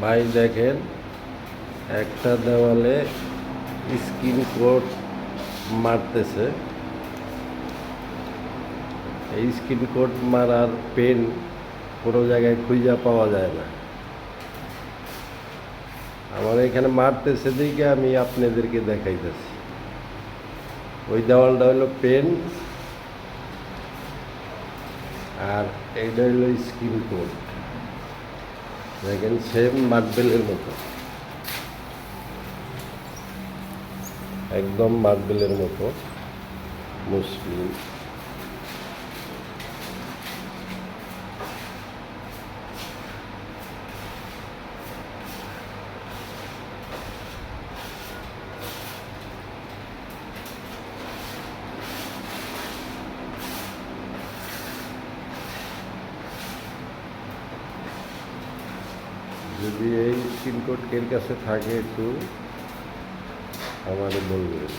ভাই দেখেন, একটা দেওয়ালে স্কিন কোড মারতেছে। এই স্কিন কোড মারার পেন কোনো জায়গায় খুঁজা পাওয়া যায় না। আমার এখানে মারতেছে দিকে আমি আপনাদেরকে দেখাইতেছি। ওই দেওয়ালটা হলো পেন আর এইটা হলো স্কিন কোট। দেখেন সেম মার্বেলের মতো। একদম মার্বেলের মতো মুসলিম। যদি এই পিনকোড কের কাছে থাকে একটু আমাদের বলবেন।